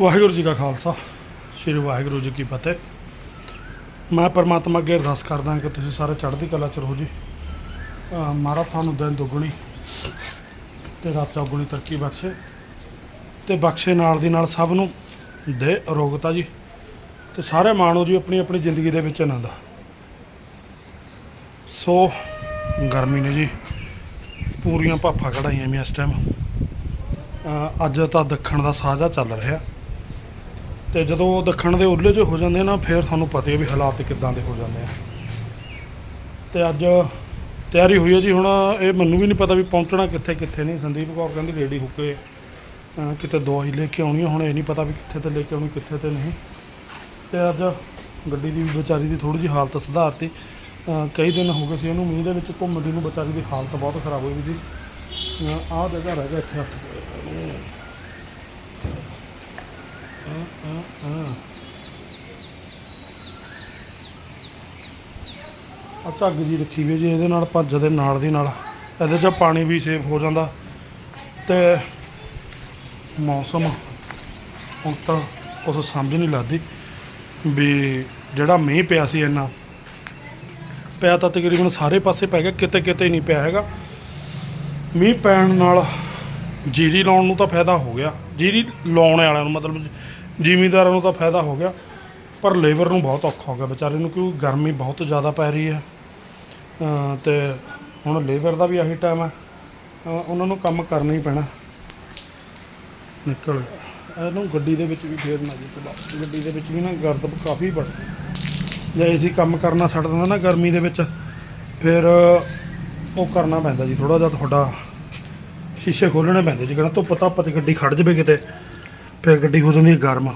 ਵਾਹਿਗੁਰੂ ਜੀ ਕਾ ਖਾਲਸਾ, ਸ੍ਰੀ ਵਾਹਿਗੁਰੂ ਜੀ ਕੀ ਫਤਿਹ। ਮੈਂ ਪਰਮਾਤਮਾ ਅੱਗੇ ਅਰਦਾਸ ਕਰਦਾ ਕਿ ਤੁਸੀਂ ਸਾਰੇ ਚੜ੍ਹਦੀ ਕਲਾ ਚ ਰਹੋ ਜੀ। ਅਹ ਮਹਾਰਾਜ ਤੁਹਾਨੂੰ ਦਿਨ ਦੁੱਗਣੀ ਤੇ ਰਾਤ ਚੌਗੁਣੀ ਤਰੱਕੀ ਬਖਸ਼ੇ ਤੇ ਬਖਸ਼ੇ ਨਾਲ ਦੀ ਨਾਲ ਸਭ ਨੂੰ ਦੇ ਅਰੋਗਤਾ ਜੀ ਤੇ ਸਾਰੇ ਮਾਣੋ ਜੀ ਆਪਣੀ ਆਪਣੀ ਜ਼ਿੰਦਗੀ ਦੇ ਵਿੱਚ ਆਨੰਦ। ਸੋ ਗਰਮੀ ਨੇ ਜੀ ਪੂਰੀਆਂ ਭਾਫਾ ਕਢਾਈਆਂ ਵੀ ਇਸ ਟਾਈਮ ਅੱਜ ਤਾਂ ਦੱਖਣ ਦਾ ਸਾਜਾ ਚੱਲ ਰਿਹਾ। ਤੇ ਜਦੋਂ ਉਹ ਦੱਖਣ ਦੇ ਉੱਲੇ ਜਿਹੇ ਹੋ ਜਾਂਦੇ ਨਾ, ਫਿਰ ਤੁਹਾਨੂੰ ਪਤਾ ਹੀ ਹੈ ਵੀ ਹਾਲਾਤ ਕਿੱਦਾਂ ਦੇ ਹੋ ਜਾਂਦੇ ਆ। ਤੇ ਅੱਜ ਤਿਆਰੀ ਹੋਈ ਹੈ ਜੀ, ਹੁਣ ਇਹ ਮੈਨੂੰ ਵੀ ਨਹੀਂ ਪਤਾ ਵੀ ਪਹੁੰਚਣਾ ਕਿੱਥੇ ਕਿੱਥੇ ਨਹੀਂ। ਸੰਦੀਪ ਕੌਰ ਕਹਿੰਦੀ ਰੈਡੀ ਹੋ ਕੇ ਕਿਤੇ ਦਵਾਈ ਲੈ ਕੇ ਆਉਣੀ ਆ। ਹੁਣ ਇਹ ਨਹੀਂ ਪਤਾ ਵੀ ਕਿੱਥੇ ਤੇ ਲੈ ਕੇ ਆਉਣੀ, ਕਿੱਥੇ ਤੇ ਨਹੀਂ। ਤੇ ਅੱਜ ਗੱਡੀ ਦੀ ਵੀ ਵਿਚਾਰੀ ਦੀ ਥੋੜੀ ਜਿਹੀ ਹਾਲਤ ਸੁਧਾਰਤੀ। ਕਈ ਦਿਨ ਹੋ ਗਏ ਸੀ ਇਹਨੂੰ ਮੀਂਹ ਦੇ ਵਿੱਚ ਘੁੰਮਦੀ ਨੂੰ ਵਿਚਾਰੀ ਦੀ ਹਾਲਤ ਬਹੁਤ ਖਰਾਬ ਹੋਈ ਵੀ ਜੀ। ਆਹ ਜਗ੍ਹਾ ਰਹਿ ਗਿਆ ਇੱਥੇ ਹੱਥ ਆ ਝੱਗ ਜੀ ਰੱਖੀ ਵੀ ਜੀ, ਇਹਦੇ ਨਾਲ ਭੱਜ ਦੇ ਨਾਲ ਦੀ ਨਾਲ। ਇਹਦੇ 'ਚ ਪਾਣੀ ਵੀ ਸੇਫ ਹੋ ਜਾਂਦਾ। ਤੇ ਮੌਸਮ ਹੁਣ ਤਾਂ ਕੁਛ ਸਮਝ ਨਹੀਂ ਲੱਗਦੀ ਵੀ ਜਿਹੜਾ ਮੀਂਹ ਪਿਆ ਸੀ ਇੰਨਾ, ਪਿਆ ਤਾਂ ਤਕਰੀਬਨ ਸਾਰੇ ਪਾਸੇ ਪੈ ਗਿਆ ਕਿਤੇ ਕਿਤੇ ਨਹੀਂ ਪਿਆ ਹੈਗਾ। ਮੀਂਹ ਪੈਣ ਨਾਲ ਜੀਰੀ ਲਾਉਣ ਨੂੰ ਤਾਂ ਫਾਇਦਾ ਹੋ ਗਿਆ। ਜੀਰੀ ਲਾਉਣ ਵਾਲਿਆਂ ਨੂੰ ਮਤਲਬ ਜ਼ਿਮੀਂਦਾਰਾਂ ਨੂੰ ਤਾਂ ਫਾਇਦਾ ਹੋ ਗਿਆ। ਪਰ ਲੇਬਰ ਨੂੰ ਬਹੁਤ ਔਖਾ ਹੋ ਗਿਆ ਵਿਚਾਰੇ ਨੂੰ, ਕਿਉਂਕਿ ਗਰਮੀ ਬਹੁਤ ਜ਼ਿਆਦਾ ਪੈ ਰਹੀ ਹੈ। ਅਮ ਤੇ ਹੁਣ ਲੇਬਰ ਦਾ ਵੀ ਆਹੀ ਟਾਈਮ ਹੈ। ਉਹਨਾਂ ਨੂੰ ਕੰਮ ਕਰਨਾ ਹੀ ਪੈਣਾ। ਨਿਕਲ। ਗਿਆ। ਇਹਨੂੰ ਗੱਡੀ ਦੇ ਵਿੱਚ ਵੀ ਫੇਰ ਨਾ ਜੀ ਚਲਾ ਗੱਡੀ ਦੇ ਵਿੱਚ ਵੀ ਨਾ ਗਰਦ ਕਾਫੀ ਬੜ। ਜੇ ਅਸੀਂ ਕੰਮ ਕਰਨਾ ਛੱਡ ਦਿੰਦਾ ਨਾ ਗਰਮੀ ਦੇ ਵਿੱਚ, ਫਿਰ ਉਹ ਕਰਨਾ ਪੈਂਦਾ ਜੀ ਥੋੜਾ ਜਿਹਾ ਤੁਹਾਡਾ ਸ਼ੀਸ਼ੇ ਖੋਲਣੇ ਪੈਂਦੇ ਜਿਕਣਾ ਧੁੱਪ ਧੱਪ ਤੇ ਗੱਡੀ ਖੜ ਜਵੇ ਕਿਤੇ, ਫਿਰ ਗੱਡੀ ਹੋ ਜਾਂਦੀ ਹੈ ਗਰਮ।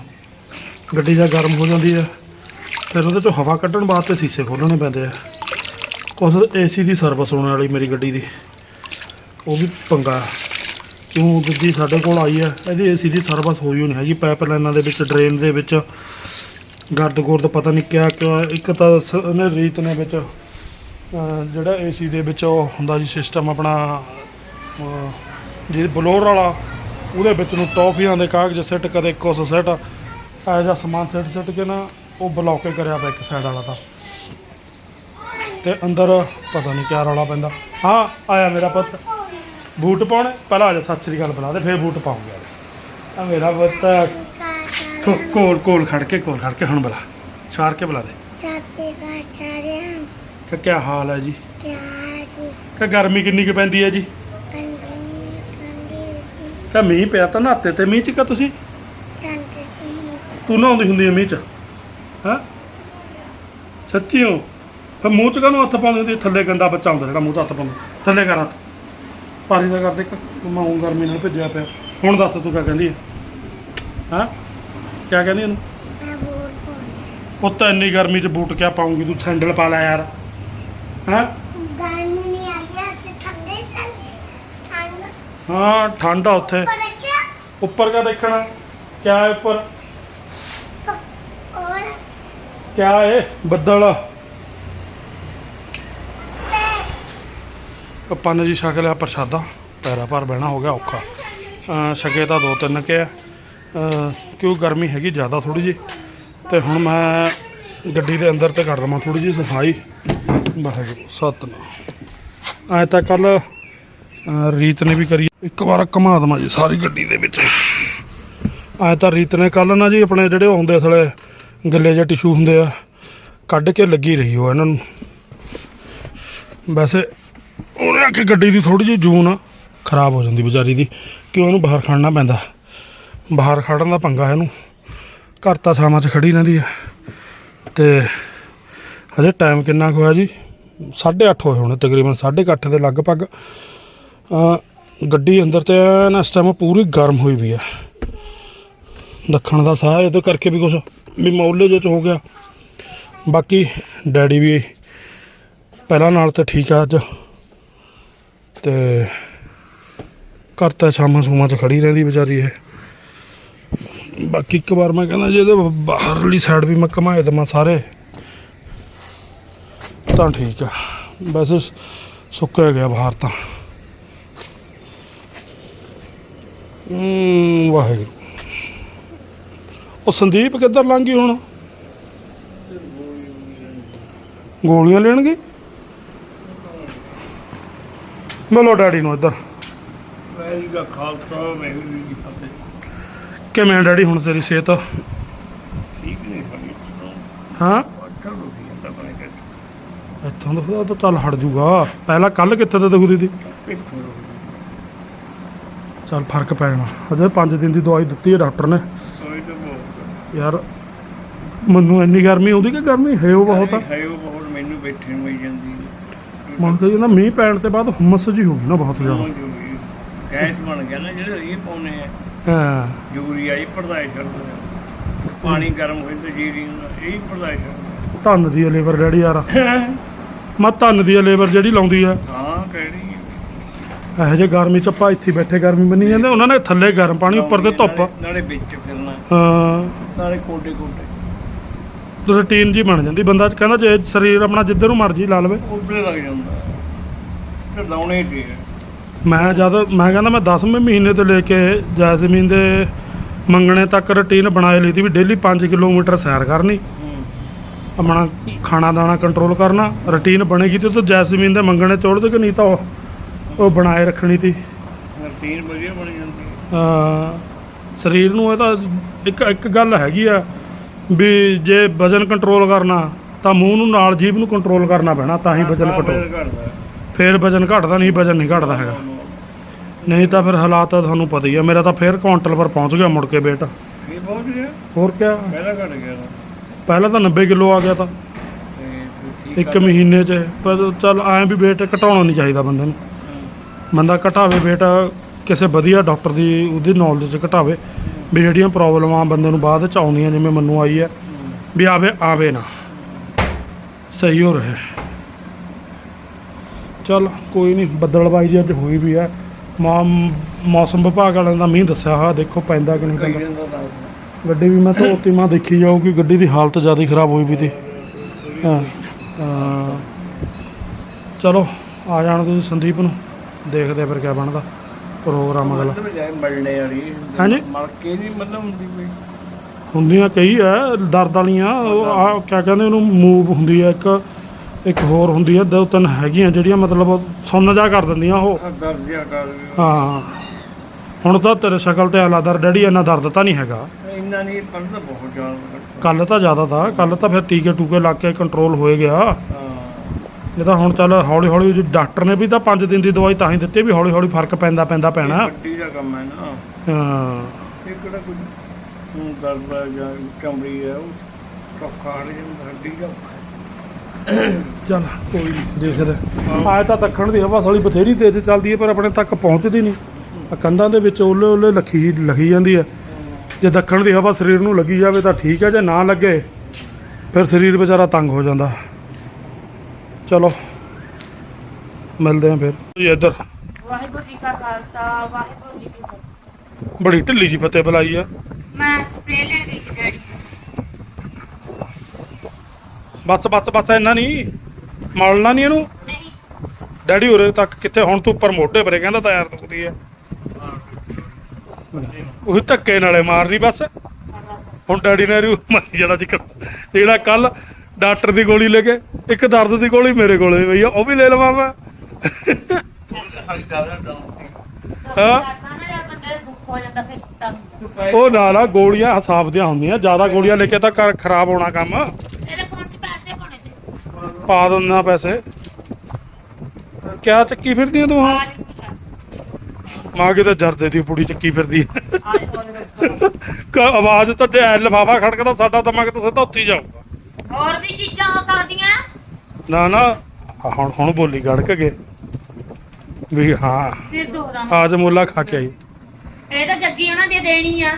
ਗੱਡੀ ਜਾਂ ਗਰਮ ਹੋ ਜਾਂਦੀ ਹੈ, ਫਿਰ ਉਹਦੇ ਚੋਂ ਹਵਾ ਕੱਢਣ ਵਾਸਤੇ ਸ਼ੀਸ਼ੇ ਖੋਲਣੇ ਪੈਂਦੇ ਆ। ਕੁਛ ਏਸੀ ਦੀ ਸਰਵਿਸ ਹੋਣ ਵਾਲੀ ਮੇਰੀ ਗੱਡੀ ਦੀ, ਉਹ ਵੀ ਪੰਗਾ। ਕਿਉਂ ਦੂਜੀ ਸਾਡੇ ਕੋਲ ਆਈ ਹੈ, ਇਹਦੀ ਏਸੀ ਦੀ ਸਰਵਿਸ ਹੋਈ ਨਹੀਂ ਹੈਗੀ ਪਾਈਪ ਲਾਈਨਾਂ ਦੇ ਵਿੱਚ ਡਰੇਨ ਦੇ ਵਿੱਚ, ਗਰਦ ਗੁਰਦ ਪਤਾ ਨਹੀਂ ਕਿਆ ਕਿਆ, ਇੱਕ ਤਾਂ ਸ- ਰੀਤ ਨੇ ਵਿੱਚ, ਅਹ, ਜਿਹੜਾ ਏਸੀ ਦੇ ਵਿੱਚ ਉਹ ਹੁੰਦਾ ਜੀ ਸਿਸਟਮ ਆਪਣਾ ਜਿਹਦੇ ਬਲੋਰ ਵਾਲਾ ਉਹਦੇ ਵਿੱਚ ਨੂੰ ਟੌਫੀਆਂ ਦੇ ਕਾਗਜ਼ ਸਿੱਟ ਕਦੇ ਕੁਛ ਸਿੱਟ ਇਹੋ ਜਿਹਾ ਸਮਾਨ ਸਿੱਟ ਸਿੱਟ ਕੇ ਨਾ ਉਹ ਬਲੌਕ ਕਰਿਆ ਪਿਆ ਇੱਕ ਸਾਈਡ ਵਾਲਾ ਤਾਂ। ਤੇ ਅੰਦਰ ਪਤਾ ਨਹੀਂ ਕਿਆ ਰੌਲਾ ਪੈਂਦਾ। ਹਾਂ ਆਇਆ ਮੇਰਾ ਪੁੱਤ। ਬੂਟ ਪਾਉਣੇ? ਪਹਿਲਾਂ ਆ ਜਾ ਸਤਿ ਸ੍ਰੀ ਅਕਾਲ ਬੁਲਾ ਦੇ ਫਿਰ ਬੂਟ ਪਾਉਂਗਾ। ਆ ਮੇਰਾ ਪੁੱਤ। ਕੋ- ਕੋਲ ਕੋਲ ਖੜ ਕੇ ਕੋਲ ਖੜ ਕੇ ਹੁਣ ਬੁਲਾ। ਛਾਰ ਕੇ ਬੁਲਾ ਦੇ। ਸਾਤੇ ਬਾਚਾਰਿਆਂ ਕਿ ਕਿਆ ਹਾਲ ਹੈ ਜੀ। ਕਿ ਗਰਮੀ ਕਿੰਨੀ ਕੁ ਪੈਂਦੀ ਹੈ ਜੀ? ਕਿ ਮੀਂਹ ਪਿਆ ਤਾਂ ਨਹਾਤੇ ਤੇ ਮੀਂਹ ਚ ਕਾ ਤੁਸੀਂ? ਕੰਦੀ ਤੂੰ ਨਹਾਉਂਦੀ ਹੁੰਦੀ ਮੀਂਹ ਚ। ਹਾਂ? ਸੱਚੀ ਹੋ ਫਿਰ ਮੂੰਹ ਚ ਕਾਹਨੂੰ ਹੱਥ ਪਾਉਂਦੀ ਹੁੰਦੀ? ਥੱਲੇ ਗੰਦਾ ਬੱਚਾ ਹੁੰਦਾ ਜਿਹੜਾ ਮੂੰਹ 'ਚ ਹੱਥ ਪਾਉਂਦਾ। ਥੱਲੇ ਕਰ ਹੱਥ। ਪਾਰੀ ਦਾ ਕਰਦੇ ਮੈਂ ਗਰਮੀ ਨਾਲ ਭੇਜਿਆ ਪਿਆ। ਹੁਣ ਦੱਸ ਤੂੰ ਕਿਆ ਕਹਿੰਦੀ ਹੈ ਹਾਂ? ਕਿਆ ਕਹਿੰਦੀ ਇਹਨੂੰ ਮੈਂ ਬੋਲ ਪੁੱਤ ਇੰਨੀ ਗਰਮੀ 'ਚ ਬੂਟ ਕਿਆ ਪਾਉਂਗੀ ਤੂੰ ਸੈਂਡਲ ਪਾ ਲੈ ਯਾਰ। ਹਾਂ ਗਰਮੀ ਨਹੀਂ ਆ ਗਿਆ ਤੇ ਠੰਡੇ ਚੱਲ ਠੰਡ ਹਾਂ ਠੰਡ ਆ ਉੱਥੇ। ਉੱਪਰ ਕਾ ਦੇਖਣਾ? ਕਿਆ ਹੈ ਉੱਪਰ? ਔਰ ਕਿਆ ਹੈ? ਬੱਦਲ। ਆਪਾਂ ਨੇ ਜੀ ਛਕ ਲਿਆ ਪ੍ਰਸ਼ਾਦਾ। ਪੈਰਾ ਭਰ ਬਹਿਣਾ ਹੋ ਗਿਆ ਔਖਾ। ਛਕੇ ਤਾਂ ਦੋ ਤਿੰਨ ਕੇ ਕਿਉਂ ਗਰਮੀ ਹੈਗੀ ਜ਼ਿਆਦਾ ਥੋੜੀ ਜੀ ਤੇ ਹੁਣ ਮੈਂ ਗੱਡੀ ਦੇ ਅੰਦਰ ਤੇ ਕਰ ਦਵਾਂ ਥੋੜੀ ਜੀ ਸਫ਼ਾਈ। ਵਾਹਿਗੁਰੂ ਸਤਨਾਮ। ਐ ਤਾਂ ਕੱਲ ਰੀਤ ਨੇ ਵੀ ਕਰੀ ਇੱਕ ਵਾਰ ਘੁਮਾ ਦਵਾਂ ਜੀ ਸਾਰੀ ਗੱਡੀ ਦੇ ਵਿੱਚ। ਐ ਤਾਂ ਰੀਤ ਨੇ ਕੱਲ ਨਾ ਜੀ ਆਪਣੇ ਜਿਹੜੇ ਉਹ ਹੁੰਦੇ ਅਸਲੇ ਗੱਲੇ ਜਿਹੇ ਟਿਸ਼ੂ ਹੁੰਦੇ ਆ, ਕੱਢ ਕੇ ਲੱਗੀ ਰਹੀ ਉਹ ਇਹਨਾਂ ਨੂੰ। ਵੈਸੇ ਉਹਨੇ ਆ ਕੇ ਗੱਡੀ ਦੀ ਥੋੜੀ ਜਿਹੀ ਜੂਨ ਖਰਾਬ ਹੋ ਜਾਂਦੀ ਵਿਚਾਰੀ ਦੀ ਕਿ ਉਹਨੂੰ ਬਾਹਰ ਖੜਨਾ ਪੈਂਦਾ। ਬਾਹਰ ਖੜਨ ਦਾ ਪੰਗਾ ਇਹਨੂੰ। ਘਰ ਤਾਂ ਛਾਵਾਂ 'ਚ ਖੜੀ ਰਹਿੰਦੀ ਹੈ ਤੇ ਹਜੇ ਟਾਈਮ ਕਿੰਨਾ ਕੁ ਹੋਇਆ ਜੀ? 8:30 ਹੋਏ ਹੋਣੇ ਤਕਰੀਬਨ 8:30 ਦੇ ਲਗਭਗ। ਗੱਡੀ ਅੰਦਰ ਤੇ ਐਨ ਇਸ ਟਾਈਮ ਪੂਰੀ ਗਰਮ ਹੋਈ ਵੀ ਹੈ ਦੱਖਣ ਦਾ ਸਾਹ ਇਹਦੇ ਕਰਕੇ ਵੀ ਕੁਝ ਵੀ ਮੌਲੇ ਜਿਹੇ ਚ ਹੋ ਗਿਆ। ਬਾਕੀ ਡੈਡੀ ਵੀ ਪਹਿਲਾਂ ਨਾਲ ਤਾਂ ਠੀਕ ਆ ਅੱਜ। ਤੇ ਘਰ ਤਾਂ ਸ਼ਾਮਾਂ ਸੂਮਾਂ 'ਚ ਖੜੀ ਰਹਿੰਦੀ ਵਿਚਾਰੀ ਇਹ। ਬਾਕੀ ਇੱਕ ਵਾਰ ਮੈਂ ਕਹਿੰਦਾ ਜੇ ਇਹਦੇ ਬਾਹਰਲੀ ਸਾਈਡ ਵੀ ਮੈਂ ਘਮਾਏ ਦੇਵਾਂ ਸਾਰੇ। ਤਾਂ ਠੀਕ ਆ। ਵੈਸੇ ਸੁੱਕਿਆ ਗਿਆ ਬਾਹਰ ਤਾਂ। ਹੂੰ, ਵਾਹਿਗੁਰੂ। ਉਹ ਸੰਦੀਪ ਕਿੱਧਰ ਲੰਘ ਹੁਣ? ਗੋਲੀਆਂ ਲੈਣਗੇ ਮਿਲੋ ਡੈਡੀ ਨੂੰ ਇੱਧਰ। ਵੈਰੀ ਦਾ ਖਾਲਸਾ ਵੈਰੀ ਦੀ ਫਤਿਹ ਕਿਵੇਂ ਡੈਡੀ ਹੁਣ ਤੇਰੀ ਸਿਹਤ? ਠੀਕ ਨਹੀਂ ਖੜੀ ਹਾਂ? ਅੱਛਾ ਲੋਕੀ ਜਾਂਦਾ ਬਣੇ ਕਿ ਇੱਥੋਂ ਦਾ ਤਾਂ ਚੱਲ ਹਟ ਜੂਗਾ। ਪਹਿਲਾਂ ਕੱਲ ਕਿੱਥੇ ਤੇ ਦੁਖਦੀ ਸੀ ਪਿੱਛੋਂ ਚੱਲ ਫ਼ਰਕ ਪੈ ਜਾਣਾ। ਅਜੇ 5 ਦਿਨ ਦੀ ਦਵਾਈ ਦਿੱਤੀ ਹੈ ਡਾਕਟਰ ਨੇ। ਤਾਂ ਯਾਰ ਮੈਨੂੰ ਇੰਨੀ ਗਰਮੀ ਆਉਂਦੀ ਕਿ ਗਰਮੀ ਹੈ ਉਹ ਬਹੁਤ ਆ। ਹੈ ਉਹ ਬਹੁਤ ਮੈਨੂੰ ਬੈਠੇ ਨੂੰ ਜਾਂਦੀ ਹੈ ਮੀਂਹ ਪੈਣ ਤੇ ਬਾਅਦ ਹੁਮਸ ਜੀ ਹੋ ਗਈ ਨਾ ਬਹੁਤ ਜ਼ਿਆਦਾ। ਹੋ। ਗੈਸ ਬਣ ਗਿਆ ਨਾ ਜਿਹੜੇ ਇਹ ਪਾਉਨੇ ਆ। ਹਾਂ। ਯੂਰੀਆ ਇਹ ਪੜਦਾਈ ਛੱਡਦੇ ਪਾਣੀ ਗਰਮ ਹੋ ਜਾਂਦਾ ਜੀਰੀ ਇਹ ਪੜਦਾਈ ਛੱਡਦੇ ਧੰਨ ਦੀ ਲੇਬਰ ਡੈਡੀ ਯਾਰ। ਮੈਂ ਧੰਨ ਦੀ ਲੇਬਰ ਜਿਹੜੀ ਲਾਉਂਦੀ ਆ ਹਾਂ। ਇਹੋ ਜਿਹੇ ਗਰਮੀ ਚ ਆਪਾਂ ਇੱਥੇ ਬੈਠੇ ਗਰਮੀ ਮੰਨੀ ਜਾਂਦੇ ਉਹਨਾਂ ਨੇ ਥੱਲੇ ਗਰਮ ਪਾਣੀ ਉੱਪਰ ਤੇ ਧੁੱਪ। ਨਾਲੇ- ਨਾਲੇ ਵਿੱਚ ਫਿਰਨਾ। ਹਾਂ। ਨਾਲੇ ਕੋਡੇ ਕੋਡੇ। ਰੂਟੀਨ ਜੀ ਬਣ ਜਾਂਦੀ ਬੰਦਾ ਕਹਿੰਦਾ ਜੇ ਸਰੀਰ ਆਪਣਾ ਜਿੱਧਰ ਨੂੰ ਮਰਜ਼ੀ ਲਾ ਲਵੇ। ਉਬਲੇ ਲੱਗ ਜਾਂਦਾ। ਤੇ ਲਾਉਣੇ ਠੀਕ ਹੈ ਮੈਂ ਜਦ ਮੈਂ ਕਹਿੰਦਾ ਮੈਂ 10ਵੇਂ ਮਹੀਨੇ ਤੋਂ ਲੈ ਕੇ ਜੈਸਮੀਨ ਦੇ ਮੰਗਣੇ ਤੱਕ ਰੁਟੀਨ ਬਣਾਏ ਲਈ ਤੀ ਵੀ ਡੇਲੀ 5 ਕਿਲੋਮੀਟਰ ਸੈਰ ਕਰਨੀ। ਹੂੰ ਆਪਣਾ ਖਾਣਾ ਦਾਣਾ ਕੰਟਰੋਲ ਕਰਨਾ ਰੁਟੀਨ ਬਣੇਗੀ ਤੇ ਉਹ ਜੈਸਮੀਨ ਦੇ ਮੰਗਣੇ ਚੋੜ ਦੇ ਕਿ ਨਹੀਂ ਤਾਂ ਉਹ ਉਹ ਬਣਾਏ ਰੱਖਣੀ ਤੀ। ਰੂਟੀਨ ਵਧੀਆ ਬਣ ਜਾਂਦੀ ਹੈ। ਅਹ ਸਰੀਰ ਨੂੰ ਇਹ ਤਾਂ ਇੱਕ ਇੱਕ ਗੱਲ ਹੈਗੀ ਆ ਵੀ ਜੇ ਵਜਨ ਕੰਟਰੋਲ ਕਰਨਾ ਤਾਂ ਮੂੰਹ ਨੂੰ ਨਾਲ ਜੀਭ ਨੂੰ ਕੰਟਰੋਲ ਕਰਨਾ ਪੈਣਾ ਤਾਂ ਹੀ ਵਜਨ ਹਾਂ, ਘਟੋ। ਮੇਰੇ ਘਰ ਦਾ। ਫੇਰ ਵਜਨ ਘਟਦਾ ਨਹੀਂ ਵਜਨ ਨਹੀਂ ਘਟਦਾ ਹੈਗਾ। ਨਹੀਂ ਤਾਂ ਫਿਰ ਹਾਲਾਤ ਤਾਂ ਤੁਹਾਨੂੰ ਪਤਾ ਹੀ ਆ ਮੇਰਾ ਤਾਂ ਫੇਰ ਕੁਆਂਟਲ ਪਰ ਪਹੁੰਚ ਗਿਆ ਮੁੜ ਕੇ ਇਹ ਬਹੁਤ ਗਿਆ? ਹੋਰ ਕਿਆ? ਪਹਿਲਾਂ ਘਟ ਗਿਆ ਤਾਂ। ਪਹਿਲਾਂ ਤਾਂ 90 ਕਿਲੋ ਆ ਗਿਆ ਤਾਂ। ਤੇ ਫਿਰ ਠੀਕ ਇੱਕ ਮਹੀਨੇ 'ਚ ਪਰ ਚੱਲ ਐਂ ਵੀ weight ਘਟਾਉਣਾ ਨਹੀਂ ਚਾਹੀਦਾ ਬੰਦੇ ਨੂੰ। ਬੰਦਾ ਘਟਾਵੇ weight ਕਿਸੇ ਵਧੀਆ ਡਾਕਟਰ ਦੀ ਉਹਦੀ ਨੌਲੇਜ 'ਚ ਘਟਾਵੇ। ਵੀ ਜਿਹੜੀਆਂ ਪ੍ਰੋਬਲਮਾਂ ਬੰਦੇ ਨੂੰ ਬਾਅਦ 'ਚ ਆਉਂਦੀਆਂ ਜਿਵੇਂ ਮੈਨੂੰ ਆਈ ਹੈ। ਵੀ ਆਵੇ ਆਵੇ ਨਾ। ਸਹੀ ਹੋ ਰਿਹਾ। ਚਲ ਕੋਈ ਨਹੀਂ ਬੱਦਲਬਾਈ ਜੀ ਅੱਜ ਹੋਈ ਵੀ ਹੈ। ਮੌਸਮ ਵਿਭਾਗ ਵਾਲਿਆਂ ਦਾ ਮੀਂਹ ਦੱਸਿਆ ਹੋਇਆ ਦੇਖੋ ਪੈਂਦਾ ਕਿ ਨਹੀਂ ਪੈਂਦਾ। ਗੱਡੀ ਵੀ ਮੈਂ ਧੋਤੀ ਮੈਂ ਦੇਖੀ ਜਾਊਗੀ ਗੱਡੀ ਦੀ ਹਾਲਤ ਜ਼ਿਆਦਾ ਖਰਾਬ ਹੋਈ ਵੀ ਤੀ। ਹਾਂ। ਚਲੋ ਆ ਜਾਣ ਤੁਸੀਂ ਸੰਦੀਪ ਨੂੰ। ਦੇਖਦੇ ਆ ਫਿਰ ਕਿਆ ਬਣਦਾ ਪ੍ਰੋਗਰਾਮ ਅਗਲਾ। ਮਤਲਬ ਜਾਏ ਮਲਣੇ ਵਾਲੀ ਹਾਂਜੀ? ਮਲ ਕੇ ਨਹੀਂ ਮਤਲਬ ਹੁੰਦੀ ਕੋਈ? ਹੁੰਦੀਆਂ ਕਈ ਐ ਦਰਦ ਵਾਲੀਆਂ ਉਹ ਆ ਕਿਆ ਕਹਿੰਦੇ ਉਹਨੂੰ ਮੂਵ ਹੁੰਦੀ ਹੈ ਇੱਕ ਇੱਕ ਹੋਰ ਹੁੰਦੀ ਹੈ ਦੋ ਤਿੰਨ ਹੈਗੀਆਂ ਜਿਹੜੀਆਂ ਮਤਲਬ ਸੁੰਨ ਜਾ ਕਰ ਦਿੰਦੀਆਂ ਉਹ। ਦਰਦ ਕਰ ਹਾਂ। ਹੁਣ ਤਾਂ ਤੇਰੇ ਸ਼ਕਲ ਤੇ ਆਲਾਦਰ ਡੈਡੀ ਇੰਨਾ ਦਰਦ ਤਾਂ ਨਹੀਂ ਹੈਗਾ। ਇੰਨਾ ਨਹੀਂ ਪਰ ਤਾਂ ਬਹੁਤ ਜ਼ਿਆਦਾ ਕੱਲ ਤਾਂ ਜ਼ਿਆਦਾ ਤਾਂ ਕੱਲ ਤਾਂ ਫਿਰ ਟੀਕੇ ਟੂਕੇ ਲਾ ਕੇ ਕੰਟਰੋਲ ਹੋਏ ਗਿਆ। ਹਾਂ। ਇਹ ਤਾਂ ਹੁਣ ਚੱਲ ਹੌਲੀ ਹੌਲੀ ਜੀ ਡਾਕਟਰ ਨੇ ਵੀ ਤਾਂ 5 ਦਿਨ ਦੀ ਦਵਾਈ ਤਾਂ ਹੀ ਦਿੱਤੀ ਵੀ ਹੌਲੀ ਹੌਲੀ ਫ਼ਰਕ ਪੈਂਦਾ ਪੈਂਦਾ ਪੈਣਾ। ਇਹ ਵੱਡੀ ਦਾ ਕੰਮ ਹੈ ਨਾ। ਹਾਂ। ਇਹ ਕਿਹੜਾ ਕੋਈ ਹੁਣ ਦਰਦ ਆ ਜਾਂ ਚਮੜੀ ਹੈ ਉਹ ਸੌਖਾ ਹਟ ਜਾਂਦਾ ਹੱਡੀ ਦਾ ਚੱਲ ਕੋਈ ਨਹੀਂ ਦੇਖਦੇ। ਆਏ ਤਾਂ ਦੱਖਣ ਦੀ ਹਵਾ ਸਾਲੀ ਬਥੇਰੀ ਤੇਜ਼ ਚੱਲਦੀ ਹੈ ਪਰ ਆਪਣੇ ਤੱਕ ਪਹੁੰਚਦੀ ਨਹੀਂ ਕੰਧਾਂ ਦੇ ਵਿੱਚ ਓਲੇ ਓਲੇ ਲੱਖੀ ਲੱਗੀ ਜਾਂਦੀ ਹੈ। ਜੇ ਦੱਖਣ ਦੀ ਹਵਾ ਸਰੀਰ ਨੂੰ ਲੱਗੀ ਜਾਵੇ ਤਾਂ ਠੀਕ ਹੈ ਜੇ ਨਾ ਲੱਗੇ ਫਿਰ ਸਰੀਰ ਵਿਚਾਰਾ ਤੰਗ ਹੋ ਜਾਂਦਾ। ਚਲੋ ਮਿਲਦੇ ਆਂ ਫਿਰ। ਜੀ ਇੱਧਰ। ਵਾਹਿਗੁਰੂ ਜੀ ਕਾ ਖਾਲਸਾ ਵਾਹਿਗੁਰੂ ਜੀ ਕੀ ਫਤਿਹ। ਬੜੀ ਢਿੱਲੀ ਜੀ ਫਤਿਹ ਬੁਲਾਈ ਆ। ਮੈਂ ਸਪਰੇਅ ਲੈਣ ਗਈ ਸੀ ਡੈਡੀ ਬਸ ਬਸ ਬਸ ਇੰਨਾ ਨਹੀਂ ਮਲਣਾ ਨਹੀਂ ਇਹਨੂੰ? ਨਹੀਂ। ਡੈਡੀ ਉਰੇ ਤੱਕ ਕਿੱਥੇ ਹੁਣ ਤੂੰ ਉੱਪਰ ਮੋਢੇ ਪਰੇ ਕਹਿੰਦਾ ਤਾਂ ਯਾਰ ਦੁਖਦੀ ਹੈ ਉਹੀ ਧੱਕੇ ਨਾਲੇ ਮਾਰਨੀ ਬਸ। ਹੁਣ ਡੈਡੀ ਨੇ ਰੂ ਮਰੀ ਜਾਣਾ ਜੀ ਜਿਹੜਾ ਕੱਲ ਡਾਕਟਰ ਦੀ ਗੋਲੀ ਲੈ ਕੇ ਇੱਕ ਦਰਦ ਦੀ ਗੋਲੀ ਮੇਰੇ ਕੋਲੇ ਪਈ ਆ ਉਹ ਵੀ ਲੈ ਲਵਾਂ ਮੈਂ। ਹਾਂ। ਉਹ ਨਾ ਨਾ, ਗੋਲੀਆਂ ਹਿਸਾਬ ਦੀਆਂ ਹੁੰਦੀਆਂ, ਜ਼ਿਆਦਾ ਗੋਲੀਆਂ ਲੈ ਕੇ ਤਾਂ ਘਰ ਖਰਾਬ ਹੋਣਾ ਕੰਮ। ਇਹਦੇ ਫੋਨ ਪੈਸੇ ਪਾਉਣੇ ਤੇ ਪਾ ਦਿੰਦਾ ਪੈਸੇ। ਕਿਆ ਚੱਕੀ ਫਿਰਦੀ ਤੂੰ ਹਾਂ? ਆਜ ਪੁੱਛਾ ਮਾਂ ਕਿਤੇ ਜਰਦੇ ਦੀ ਪੁੜੀ ਚੱਕੀ ਫਿਰਦੀ ਆ ਆਵਾਜ਼ ਤਾਂ ਜੇ ਲਫਾਫਾ ਖੜਕਦਾ, ਸਾਡਾ ਦਿਮਾਗ ਤਾਂ ਸਿੱਧਾ ਉੱਥੇ ਹੀ ਜਾਊਗਾ। ਹੋਰ ਵੀ ਚੀਜ਼ਾਂ ਹੋ ਸਕਦੀਆਂ। ਨਾ ਨਾ। ਆਹ ਹੁਣ ਹੁਣ ਬੋਲੀ ਗੜਕ ਗਏ ਵੀ ਹਾਂ। ਸਿਰ ਦੁਖਦਾ ਆਜ ਮੁੱਲਾ ਖਾ ਕੇ ਆਈ। ਇਹ ਤਾਂ ਜੱਗੀ ਉਹਨਾਂ ਦੀ ਦੇਣੀ ਆ।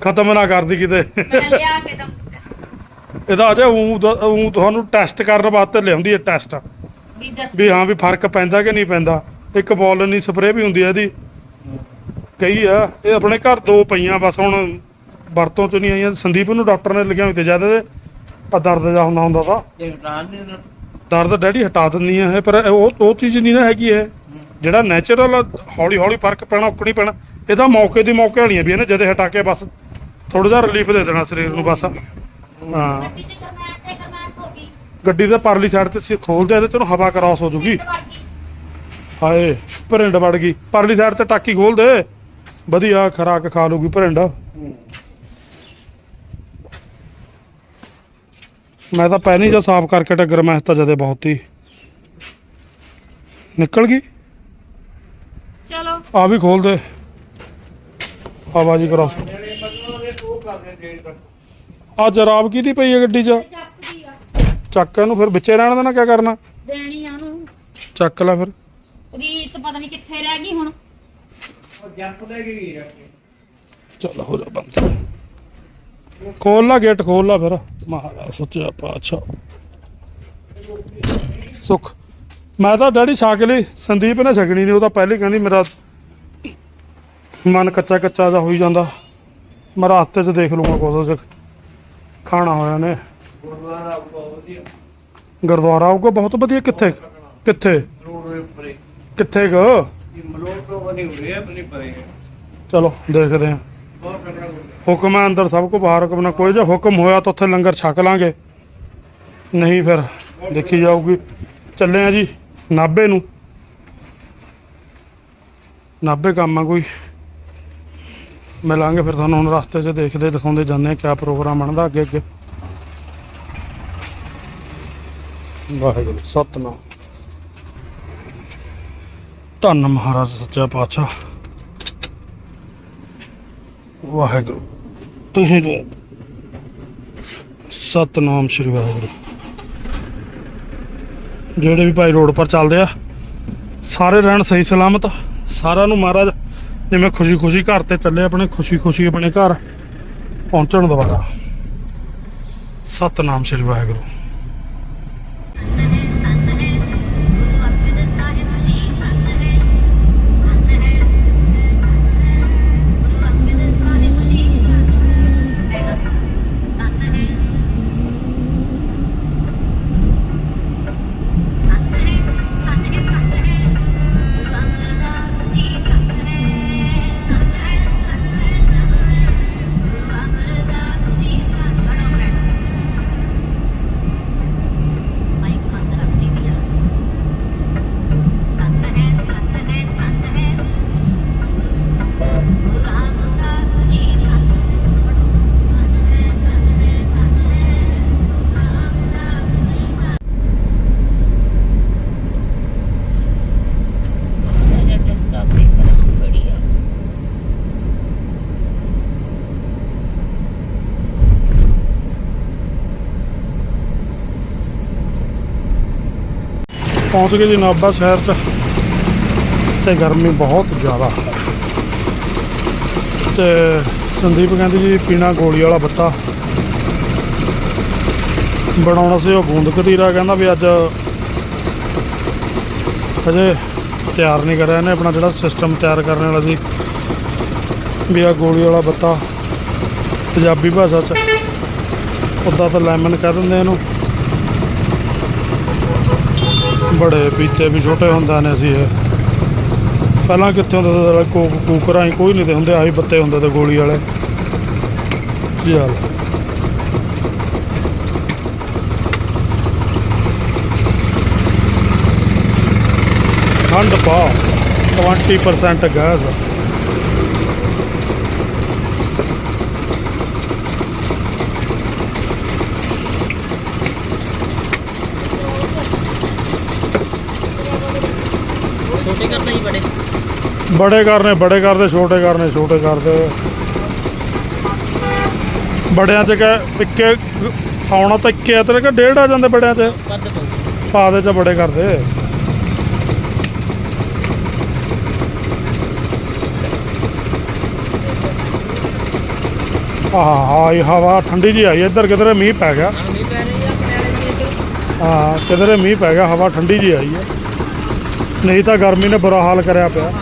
ਖਤਮ ਨਾ ਕਰਦੀ ਕਿਤੇ। ਮੈਂ ਲਿਆ ਕੇ ਤਾਂ ਇਹਦਾ ਅਜੇ ਉਹ ਤੁਹਾਨੂੰ ਟੈਸਟ ਕਰਨ ਵਾਸਤੇ ਲਿਆਉਂਦੀ ਹੈ ਟੈਸਟ। ਵੀ ਹਾਂ ਵੀ ਫ਼ਰਕ ਪੈਂਦਾ ਕਿ ਨਹੀਂ ਪੈਂਦਾ। ਇੱਕ ਬੋਲ ਨਹੀਂ ਸਪਰੇਅ ਵੀ ਹੁੰਦੀ ਹੈ ਇਹਦੀ। ਕਈ ਆ ਇਹ ਆਪਣੇ ਘਰ ਦੋ ਪਈਆਂ ਬਸ ਹੁਣ ਵਰਤੋਂ ਚ ਨਹੀਂ ਆਈਆਂ। ਸੰਦੀਪ ਨੂੰ ਡਾਕਟਰ ਨੇ ਲਿਖਿਆ ਹੋਈ ਤੇ ਜਦ ਆ ਦਰਦ ਜਾ ਹੁੰਦਾ ਹੁੰਦਾ ਤਾਂ। ਨਾ ਦਰਦ ਡੈਡੀ ਹਟਾ ਦਿੰਦੀ ਆ ਇਹ ਪਰ ਉਹ ਉਹ ਚੀਜ਼ ਨਹੀਂ ਨਾ ਹੈਗੀ ਇਹ। ਜਿਹੜਾ ਨੈਚੁਰਲ ਹੌਲੀ ਹੌਲੀ ਫ਼ਰਕ ਪੈਣਾ ਉੱਕਣੀ ਪੈਣਾ ਇਹ ਤਾਂ ਮੌਕੇ ਦੀ ਮੌਕੇ ਵਾਲੀਆਂ ਵੀ ਨੇ ਜਦੇ ਹਟਾ ਕੇ ਬਸ ਥੋੜਾ ਜਿਹਾ ਰਿਲੀਫ ਦੇ ਦੇਣਾ ਸਰੀਰ ਨੂੰ ਬਸ। ਹਾਂ। ਗੱਡੀ ਦੇ ਪਰਲੀ ਸਾਈਡ ਤੇ ਸੀ ਖੋਲਦੇ ਇਹਦੇ ਚੋਂ ਹਵਾ ਕਰਾਸ ਹੋ ਜੂਗੀ। ਹਾਏ ਭਰਿੰਡ ਵੜ ਗਈ। ਪਰਲੀ ਸਾਈਡ ਤੇ ਟਾਕੀ ਖੋਲ ਦੇ ਵਧੀਆ ਖਰਾਕ ਖਾ ਲੂਗੀ ਭਰਿੰਡ। ਮੈਂ ਤਾਂ ਪਹਿਲਾਂ ਹੀ ਜਾਂ ਸਾਫ਼ ਕਰਕੇ ਟੱਗਰ ਮੈਂ ਤਾਂ ਜਦੇ ਬਹੁਤ। ਹੀ ਨਿਕਲ ਗਈ? ਚਲੋ। ਆ ਵੀ ਖੋਲ ਦੇ। ਹਵਾ ਜੀ ਕਰਾਸ ਜਿਹੜੇ ਬੰਦੋਂ ਦੇ ਉਹ ਕਰਦੇ ਡੇਢ ਤੱਕ ਆ ਜਰਾਬ ਕਿਹਦੀ ਪਈ ਹੈ ਗੱਡੀ 'ਚ? ਚੱਕਦੀ ਆ। ਚੱਕ ਇਹਨੂੰ ਫਿਰ ਵਿੱਚੇ ਰਹਿਣ ਦੇਣਾ ਕਿਆ ਕਰਨਾ? ਦੇਣੀ ਆ ਉਹਨੂੰ। ਚੱਕ ਲੈ ਫਿਰ। ਰੀਤ ਪਤਾ ਨਹੀਂ ਕਿੱਥੇ ਰਹਿ ਗਈ ਹੁਣ। ਉਹ ਜੰਪ ਦੇ ਗਈ ਰੱਖ ਚੱਲ ਹੋ ਜਾ ਬੰਦ। ਖੋਲ ਲਾ ਗੇਟ ਖੋਲ ਲਾ ਫਿਰ। ਮਹਾਰਾਜ ਸੱਚਾ ਪਾਤਸ਼ਾਹ। ਸੁੱਖ। ਮੈਂ ਤਾਂ ਡੈਡੀ ਛਕ ਲਈ ਸੰਦੀਪ ਨੇ ਛਕਣੀ ਨਹੀਂ ਉਹ ਤਾਂ ਪਹਿਲੇ ਕਹਿੰਦੀ ਮੇਰਾ ਮਨ ਕੱਚਾ ਕੱਚਾ ਜਿਹਾ ਹੋਈ ਜਾਂਦਾ। ਮੈਂ ਰਸਤੇ 'ਚ ਦੇਖ ਲੂੰਗਾ ਕੁਛ ਖਾਣਾ ਹੋਇਆ ਨੇ। ਗੁਰਦੁਆਰਾ ਬਹੁਤ ਵਧੀਆ ਗੁਰਦੁਆਰਾ ਉਹ ਬਹੁਤ ਵਧੀਆ। ਕਿੱਥੇ? ਕਿੱਥੇ। ਕਿੱਥੇ ਕ? ਇਹ ਮਲੋਟ ਤੋਂ ਬਣੀ ਹੋਈ ਹੈ ਬਣੀ ਪਰੇ। ਹੈ ਚਲੋ ਦੇਖਦੇ ਹਾਂ। ਹੁਕਮ ਹੈ ਅੰਦਰ ਸਭ ਕੋ ਬਾਹਰ ਹੁਕਮ ਨਾ ਕੋਈ ਜੇ ਹੁਕਮ ਹੋਇਆ ਤਾਂ ਉੱਥੇ ਲੰਗਰ ਛਕ ਲਾਂਗੇ। ਨਹੀਂ ਫਿਰ ਦੇਖੀ ਜਾਊਗੀ। ਚੱਲੇ ਆ ਜੀ, ਨਾਭੇ ਨੂੰ। ਨਾਭੇ ਕੰਮ ਆ ਕੋਈ। ਮਿਲਾਂਗੇ ਫਿਰ ਤੁਹਾਨੂੰ ਹੁਣ ਰਸਤੇ 'ਚ ਦੇਖਦੇ ਦਿਖਾਉਂਦੇ ਜਾਂਦੇ ਆ ਕਿਆ ਪ੍ਰੋਗਰਾਮ ਬਣਦਾ ਅੱਗੇ ਅੱਗੇ। ਵਾਹਿਗੁਰੂ, ਸਤਨਾਮ। ਧੰਨ ਮਹਾਰਾਜ, ਸੱਚਾ ਪਾਤਸ਼ਾਹ। ਵਾਹਿਗੁਰੂ। ਤੁਸੀਂ ਜੋ- ਸਤਨਾਮ ਸ਼੍ਰੀ ਵਾਹਿਗੁਰੂ। ਜਿਹੜੇ ਵੀ ਭਾਈ ਰੋਡ ਪਰ ਚੱਲਦੇ ਆ, ਸਾਰੇ ਰਹਿਣ ਸਹੀ ਸਲਾਮਤ। ਸਾਰਿਆਂ ਨੂੰ ਮਹਾਰਾਜ, ਜਿਵੇਂ ਖੁਸ਼ੀ ਖੁਸ਼ੀ ਘਰ ਤੇ ਚੱਲੇ ਆਪਣੇ ਖੁਸ਼ੀ ਖੁਸ਼ੀ ਆਪਣੇ ਘਰ ਪਹੁੰਚਣ ਦੁਬਾਰਾ ਸਤਨਾਮ ਸ਼੍ਰੀ ਵਾਹਿਗੁਰੂ। ਪਹੁੰਚ ਗਏ ਜੀ ਨਾਭਾ ਸ਼ਹਿਰ ਚ। ਤੇ ਗਰਮੀ ਬਹੁਤ ਜ਼ਿਆਦਾ। ਤੇ ਸੰਦੀਪ ਕਹਿੰਦੀ ਜੀ, ਪੀਣਾ ਗੋਲੀ ਵਾਲਾ ਬੱਤਾ। ਬਣਾਉਣਾ ਸੀ ਉਹ ਗੂੰਦ ਕਤੀਰਾ, ਕਹਿੰਦਾ ਵੀ ਅੱਜ ਹਜੇ ਤਿਆਰ ਨਹੀਂ ਕਰਿਆ ਇਹਨੇ, ਆਪਣਾ ਜਿਹੜਾ ਸਿਸਟਮ ਤਿਆਰ ਕਰਨ ਵਾਲਾ ਸੀ, ਵੀ ਆ ਗੋਲੀ ਵਾਲਾ ਬੱਤਾ ਪੰਜਾਬੀ ਭਾਸ਼ਾ ਚ। ਉੱਦਾਂ ਤਾਂ ਲੈਮਨ ਕਹਿ ਦਿੰਦੇ ਇਹਨੂੰ। ਬੜੇ ਪੀਤੇ ਵੀ ਛੋਟੇ ਹੁੰਦਾ ਨੇ ਅਸੀਂ ਇਹ। ਪਹਿਲਾਂ ਕਿੱਥੇ ਹੁੰਦਾ ਸੀ ਕੋਕ ਕੂਕਰਾਂ ਹੀ ਕੋਈ ਨਹੀਂ ਤੇ ਹੁੰਦੇ, ਆਹੀ ਬੱਤੇ ਹੁੰਦੇ ਤੇ ਗੋਲੀ ਵਾਲੇ। ਕੀ ਹਾਲ? ਠੰਡ ਪਾ 20% ਗੈਸ। ਛੋਟੇ ਕਰਦਾ ਜੀ ਬੜੇ? ਬੜੇ ਕਰਨੇ ਬੜੇ ਕਰਦੇ ਛੋਟੇ ਕਰਨੇ ਛੋਟੇ ਕਰਦੇ। ਬੜਿਆਂ ਚ ਇੱਕੇ ਆਉਣਾ ਤਾਂ ਇੱਕੇ ਆ ਤੇਰੇ ਕਿ ਡੇਢ ਆ ਜਾਂਦੇ ਬੜਿਆਂ ਚ। ਪਾ ਦੇ ਚ ਬੜੇ ਕਰਦੇ। ਆਹ ਹਾਈ ਹਵਾ ਠੰਡੀ ਜੀ ਆਈ ਇੱਧਰ ਕਿਧਰੇ ਮੀਂਹ ਪੈ ਗਿਆ। ਹਾਂ ਮੀਂਹ ਪੈ ਰਹੀ ਆ ਆਪਣੇ ਵਾਲੇ ਜੀ ਇੱਧਰ ਹਾਂ ਕਿਧਰੇ ਮੀਂਹ ਪੈ ਗਿਆ ਹਵਾ ਠੰਡੀ ਜੀ ਆਈ ਹੈ। ਨਹੀਂ ਤਾਂ ਗਰਮੀ ਨੇ ਬੁਰਾ ਹਾਲ ਕਰਿਆ ਪਿਆ।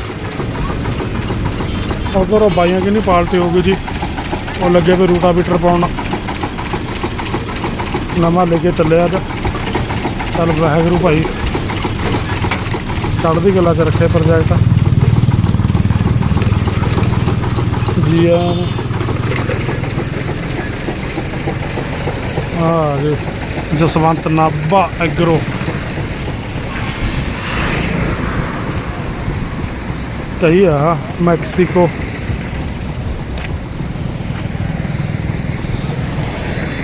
ਉਧਰ ਉਹ ਬਾਈਆਂ ਕਿੰਨੀ ਪਾਲਟੀ ਹੋ ਗਈ ਜੀ। ਉਹ ਲੱਗੇ ਵੀ ਰੂਟਾਵੀਟਰ ਪਾਉਣ। ਨਵਾਂ ਲੈ ਕੇ ਚੱਲਿਆ ਤਾਂ ਚੱਲ ਵਾਹਿਗੁਰੂ ਭਾਈ। ਚੜ੍ਹਦੀ ਗੱਲਾਂ 'ਚ ਰੱਖੇ ਪ੍ਰੋਜੈਕਟ। ਜੀ ਆਇਆਂ ਆ ਜੀ ਜਸਵੰਤ ਨਾਭਾ ਐਗਰੋ ਕਹੀ ਆ, ਮੈਕਸੀਕੋ।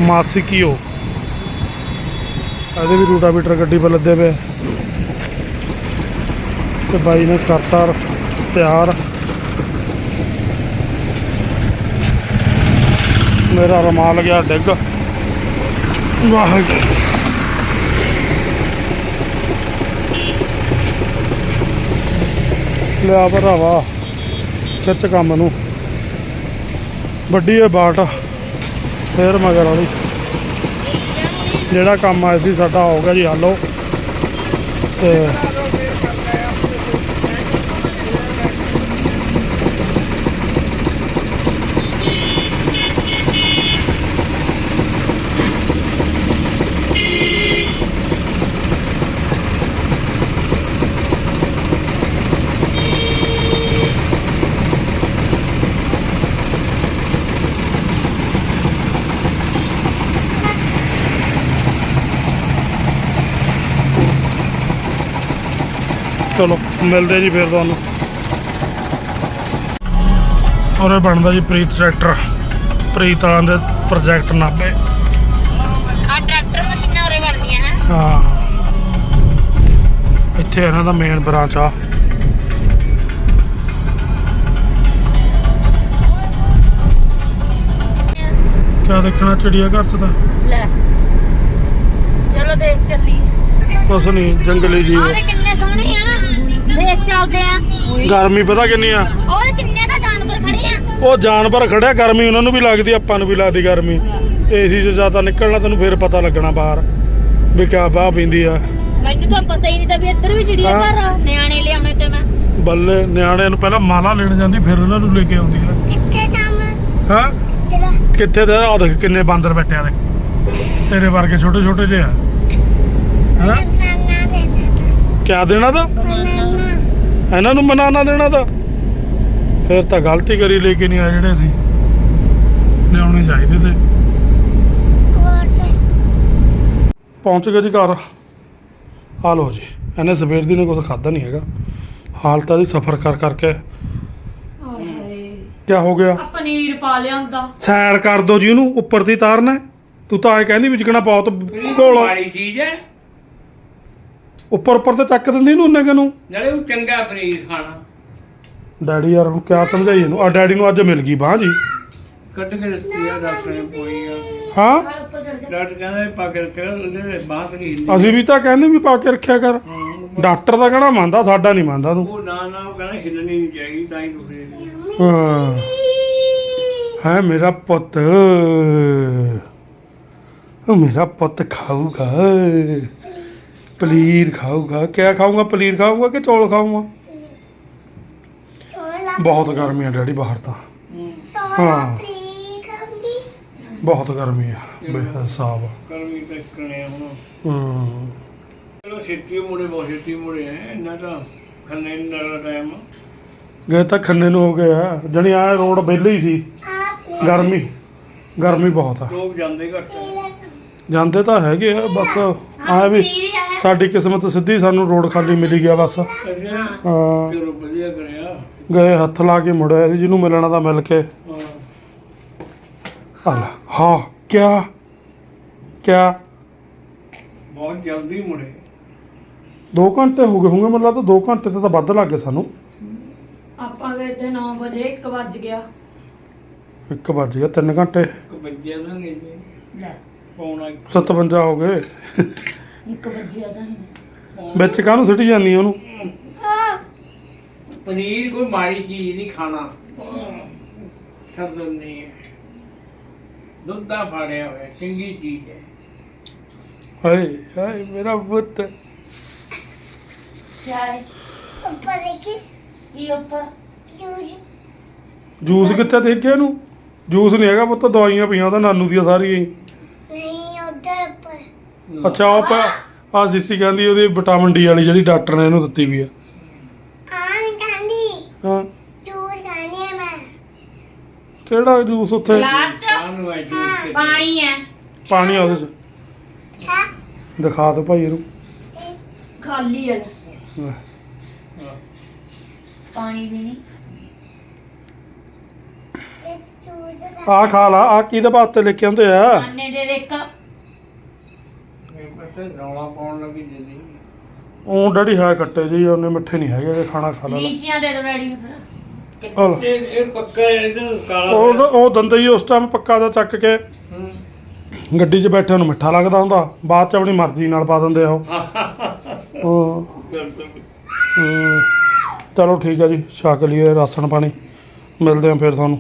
ਮਾਸਿਕਿਓ। ਇਹਦੇ ਵੀ ਰੂਟਾਵੀਟਰ ਗੱਡੀ 'ਤੇ ਲੱਦੇ ਪਏ। ਤੇ ਬਾਈ ਨੇ ਕਰਤਾ ਤਿਆਰ। ਮੇਰਾ ਰਮਾਲ ਗਿਆ ਡਿੱਗ। ਵਾਹ ਲਿਆ ਭਰਾਵਾ, ਖਿੱਚ ਕੰਮ ਨੂੰ। ਵੱਡੀ ਹੈ ਬਾਟ ਫੇਰ ਮਗਰ ਵਾਲੀ। ਜਿਹੜਾ ਕੰਮ ਆਇਆ ਸੀ ਸਾਡਾ ਹੋ ਗਿਆ ਜੀ ਹੱਲੋ ਤੇ ਚਲੋ ਮਿਲਦੇ ਜੀ ਫਿਰ ਤੁਹਾਨੂੰ। ਔਰੇ ਬਣਦਾ ਜੀ ਪ੍ਰੀਤ ਟਰੈਕਟਰ ਪ੍ਰੀਤ ਦੇ ਪ੍ਰੋਜੈਕਟ ਨਾਭੇ। ਆ ਟਰੈਕਟਰ ਮਸ਼ੀਨਾਂ ਉਰੇ ਬਣਦੀਆਂ ਹੈ ਹਾਂ। ਇੱਥੇ ਇਹਨਾਂ ਦਾ ਮੇਨ ਬ੍ਰਾਂਚ ਆ। ਕਿਆ ਦੇਖਣਾ ਚਿੜੀਆ ਘਰ ਚ ਤਾਂ? ਲੈ। ਚਲੋ ਦੇਖ ਚੱਲੀ ਕੁਛ ਨਹੀਂ ਜੰਗਲੀ ਜੀਵ। ਆਹ ਕਿੰਨੇ ਸੋਹਣੇ ਆ। ਦੇਖ ਚੱਲਦੇ ਆ। ਗਰਮੀ ਪਤਾ ਕਿੰਨੀ ਆ? ਉਹ ਕਿੰਨੇ ਦਾ ਜਾਨਵਰ ਖੜੇ ਆ? ਉਹ ਜਾਨਵਰ ਖੜਿਆ ਗਰਮੀ ਉਹਨਾਂ ਨੂੰ ਵੀ ਲੱਗਦੀ ਆਪਾਂ ਨੂੰ ਵੀ ਲੱਗਦੀ ਗਰਮੀ। ਏਸੀ 'ਚ ਜ਼ਿਆਦਾ ਨਿਕਲਣਾ ਤੈਨੂੰ ਫੇਰ ਪਤਾ ਲੱਗਣਾ ਬਾਹਰ ਵੀ ਕਿਆ ਬਾਹ ਪੀਂਦੀ ਆ। ਮੈਨੂੰ ਤਾਂ ਪਤਾ ਹੀ ਨਹੀਂ ਤਾਂ ਵੀ ਇੱਧਰ ਵੀ ਚਿੜੀਆ। ਘਰ ਆ। ਨਿਆਣੇ ਲਿਆਉਣੇ ਤੇ ਮੈਂ। ਬੱਲੇ ਨਿਆਣਿਆਂ ਨੂੰ ਪਹਿਲਾਂ ਮਾਲਾ ਲੈਣ ਜਾਂਦੀ ਫਿਰ ਉਹਨਾਂ ਨੂੰ ਲੈ ਕੇ ਆਉਂਦੀ ਆ। ਕਿੱਥੇ ਜਾਵਾਂ? ਹਾਂ? ਕਿੱਥੇ ਦੇ ਆ? ਦੇਖ ਕਿੰਨੇ ਬਾਂਦਰ ਬੈਠਿਆ ਦੇ ਤੇਰੇ ਵਰਗੇ ਛੋਟੇ ਛੋਟੇ ਜਿਹੇ ਆ। ਹੈਨਾ ਕਿਆ ਦੇਣਾ ਤਾਂ? ਇਹਨਾਂ ਨੂੰ ਮਨਾਨਾ ਦੇਣਾ ਤਾਂ। ਫਿਰ ਤਾਂ ਗਲਤੀ ਕਰੀ ਲੈ ਕੇ ਨਹੀਂ ਆ ਜਿਹੜੇ ਸੀ ਲਿਆਉਣੇ ਚਾਹੀਦੇ ਤੇ। ਪਹੁੰਚ ਗਏ ਜੀ ਘਰ। ਆ ਲੋ ਜੀ ਇਹਨੇ ਸਵੇਰ ਦੀ ਨੇ ਕੁਝ ਖਾਦਾ ਨਹੀਂ ਹੈਗਾ। ਹਾਲਤ ਦੀ ਸਫਰ ਕਰ ਕਰਕੇ। ਕਿਆ ਹੋ ਗਿਆ? ਪਨੀਰ ਪਾ ਲਿਆਂਦਾ ਸੈਰ ਕਰ ਦੋ ਜੀ ਉਹਨੂੰ ਉੱਪਰ ਦੀ ਤਾਰਨਾ। ਤੂੰ ਤਾਂ ਐ ਕਹਿੰਦੀ ਵਿਚਕਣਾ ਬਹੁਤ ਕੋਲ ਮਾੜੀ ਚੀਜ਼ ਹੈ। ਉੱਪਰ ਉੱਪਰ ਤੇ ਚੱਕ ਦਿੰਦੀ ਇਹਨੂੰ ਉਹਨੇ ਨੂੰ। ਨਾਲੇ ਉਹ ਚੰਗਾ ਪਨੀਰ ਖਾਣਾ। ਡੈਡੀ ਯਾਰ ਹੁਣ ਕਿਆ ਸਮਝਾਈ ਇਹਨੂੰ? ਆ ਡੈਡੀ ਨੂੰ ਅੱਜ ਮਿਲ ਗਈ ਬਾਹ ਜੀ। ਕੱਢ ਕੇ ਦਿੱਤੀ ਆ ਡਾਕਟਰ ਨੇ ਪੋਈ ਆ ਹਾਂ ਉੱਪਰ ਚੜ ਜਾ ਡਾਕਟਰ ਕਹਿੰਦਾ ਇਹ ਪਾ ਕੇ ਰੱਖਿਆ ਉਹਦੇ ਬਾਤ ਨਹੀਂ ਅਸੀਂ ਵੀ ਤਾਂ ਕਹਿੰਦੇ ਵੀ ਪਾ ਕੇ ਰੱਖਿਆ ਕਰ। ਹਾਂ, ਡਾਕਟਰ ਦਾ ਕਹਿਣਾ ਮੰਨਦਾ ਸਾਡਾ ਨਹੀਂ ਮੰਨਦਾ ਤੂੰ। ਉਹ ਨਾ ਨਾ ਉਹ ਕਹਿੰਦਾ ਹਿੱਲਣੀ ਨਹੀਂ ਚਾਹੀਦੀ ਤਾਂ ਹੀ ਟੁੱਟੇਗੀ ਹਾਂ। ਹੈ ਮੇਰਾ ਪੁੱਤ। ਉਹ ਮੇਰਾ ਪੁੱਤ ਖਾਊਗਾ। ਪਨੀਰ ਖਾਊਗਾ। ਕਿਆ ਖਾਊਗਾ? ਪਨੀਰ ਖਾਊਗਾ ਕਿ ਚੌਲ ਖਾਊਗਾ? ਚੋਲਾ ਬਹੁਤ ਗਰਮੀ ਆ ਡੈਡੀ ਬਾਹਰ ਤਾਂ। ਹਾਂ। ਬਹੁਤ ਗਰਮੀ ਆ ਬੇਹਿਸਾਬ ਕਰਮੀ ਟੱਕਣੇ ਹੁਣ। ਹੂੰ। ਚਲੋ ਛੇਤੀ ਮੁੜੇ ਬਹੁਤ ਛੇਤੀ ਮੁੜੇ ਹੈ ਇਹਨਾਂ ਤਾਂ ਖੰਨੇ ਨਾਲ ਟਾਈਮ ਗਏ ਤਾਂ ਖੰਨੇ ਨੂੰ ਹੋ ਗਿਆ ਜਣੀ ਆ ਰੋਡ ਵਿਹਲੇ ਹੀ ਸੀ। ਗਰਮੀ ਗਰਮੀ ਬਹੁਤ ਆ। ਲੋਕ ਜਾਂਦੇ ਘੱਟ। ਜਾਂਦੇ ਤਾਂ ਹੈਗੇ ਆ ਬਸ ਆ ਵੀ ਸਾਡੀ ਕਿਸਮਤ ਸਿੱਧੀ ਸਾਨੂੰ ਰੋਡ ਖਾਲੀ ਮਿਲੀ ਗਿਆ ਬਸ। ਹਾਂ। ਚਲੋ ਵਧੀਆ ਕਰਿਆ। ਗਏ ਹੱਥ ਲਾ ਕੇ ਮੁੜਿਆ ਸੀ ਜਿਹਨੂੰ ਮਿਲਣਾ ਤਾਂ ਮਿਲ ਕੇ। ਹਾਂ। ਹਾਂ ਕਿਆ? ਕਿਆ? ਬਹੁਤ ਜਲਦੀ ਮੁੜੇ। 2 ਘੰਟੇ ਹੋ ਗਏ ਹੋਣਗੇ ਮਤਲਬ ਤਾਂ 2 ਘੰਟੇ ਤੇ ਤਾਂ ਵੱਧ ਲੱਗ ਗਏ ਸਾਨੂੰ। ਆਪਾਂ ਗਏ ਤੇ 9 ਵਜੇ 1 ਵੱਜ ਗਿਆ। 1 ਵੱਜ ਗਿਆ 3 ਘੰਟੇ। ਇੱਕ ਬੱਜਿਆ ਨਾ ਜੀ ਲੈ। ਪੌਣਾ 57 ਹੋ ਗਏ। 1 ਵਜੇ ਆਦਾ ਨਹੀਂ। ਵਿੱਚ ਕਾਹਨੂੰ ਸਿੱਟੀ ਜਾਂਦੀ ਉਹਨੂੰ? ਪਨੀਰ ਕੋਈ ਮਾੜੀ ਚੀਜ਼ ਨਹੀਂ ਖਾਣਾ। ਸ਼ਬਦ ਨਹੀਂ ਹੈ। ਦੁੱਧ ਦਾ ਫਾੜਿਆ ਹੋਇਆ ਚੰਗੀ ਚੀਜ਼ ਹੈ। ਹਾਏ ਹਾਏ ਮੇਰਾ ਪੁੱਤ। ਕੀ ਹੈ? ਉੱਪਰ ਦੇਖੀ। ਕੀ ਉੱਪਰ? ਜੂਜ ਜੂਸ ਕਿੱਥੇ ਦੇਖ ਗਿਆ ਇਹਨੂੰ? ਜੂਸ ਨਹੀਂ ਹੈਗਾ ਪੁੱਤ ਦਵਾਈਆਂ ਪਈਆਂ ਉਹਦਾ ਨਾਨੂ ਦੀਆਂ ਸਾਰੀਆਂ ਹੀ। ਅੱਛਾ ਉਹ ਆ ਸੀਸੀ ਕਹਿੰਦੀ ਉਹਦੀ ਵਿਟਾਮਿਨ ਡੀ ਵਾਲੀ ਜਿਹੜੀ ਡਾਕਟਰ ਨੇ ਇਹਨੂੰ ਦਿੱਤੀ ਵੀ ਆ। ਆਂ ਕਾਂਦੀ ਹਾਂ। ਜੂਸ ਖਾਣੀ ਹੈ ਮੈਂ। ਕਿਹੜਾ ਜੂਸ ਉੱਥੇ? ਗਲਾਸ ਚ? ਜੂਸ ਪਾਣੀ ਹੈ ਪਾਣੀ ਆ ਉਹਦੇ ਚ। ਹਾਂ ਦਿਖਾ ਦਿਓ ਭਾਈ ਇਹਨੂੰ। ਖਾਲੀ ਹੈ ਲੈ, ਪਾਣੀ ਵੀ ਨਹੀਂ ਦ ਆਹ ਖਾ ਲਾ। ਆ ਕਿਹਦੇ ਵਾਸਤੇ ਲੈ ਕੇ ਆਉਂਦੇ ਆ? ਆਨੇ ਦੇ ਦੇਖ। ਇਹ ਪਤਾ ਰੌਲਾ ਪਾਉਣ ਲੱਗੀ ਜਦੀ ਉਹ ਡੈਡੀ ਹੈ ਕੱਟੇ ਜੀ ਉਹਨੇ ਮਿੱਠੇ ਨਹੀਂ ਹੈਗੇ ਖਾਣਾ ਖਾ ਲੈਣਾ। ਲੀਚੀਆਂ ਦੇ ਦੋ ਡੈਡੀ ਨੂੰ ਫਿਰ। ਇਹ ਇਹ ਪੱਕਾ ਹੈ ਇਹਨੂੰ ਕਾਲਾ ਉਹ ਉਹ ਦੰਦਾ ਹੀ ਉਸ ਟਾਈਮ ਪੱਕਾ ਦਾ ਚੱਕ ਕੇ ਹੂੰ। ਗੱਡੀ 'ਚ ਬੈਠੇ ਨੂੰ ਮਿੱਠਾ ਲੱਗਦਾ ਹੁੰਦਾ। ਬਾਅਦ 'ਚ ਆਪਣੀ ਮਰਜ਼ੀ ਨਾਲ ਪਾ ਦਿੰਦੇ ਆ ਉਹ। ਚਲੋ ਠੀਕ ਹੈ ਜੀ ਛਕ ਲਈਏ ਰਾਸ਼ਨ ਪਾਣੀ। ਮਿਲਦੇ ਆ ਫਿਰ ਤੁਹਾਨੂੰ।